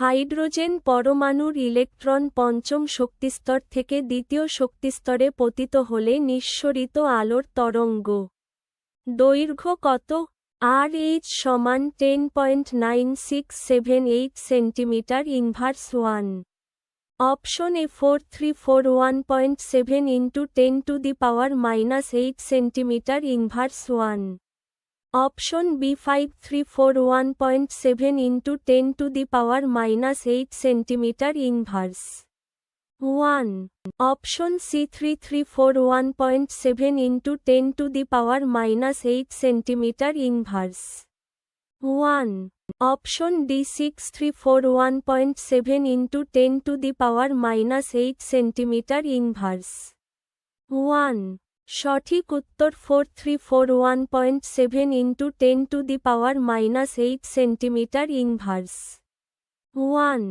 Hydrogen পরমাণুর electron পঞ্চম শক্তিস্তর থেকে দ্বিতীয় শক্তিস্তরে পতিত হলে নিঃসরিত আলোর তরঙ্গ। দৈর্ঘ্য কত? আর এইচ সমান ten point nine six seven eight centimetre inverse one option A four three four one point seven into ten to the power minus eight centimetre inverse one Option B5341.7 into 10 to the power minus 8 centimeter inverse. 1. Option C3341.7 into 10 to the power minus 8 centimeter inverse. 1. Option D6341.7 into 10 to the power minus 8 centimeter inverse. 1. সঠিক উত্তর four three four one point seven into ten to the power minus eight centimetre inverse one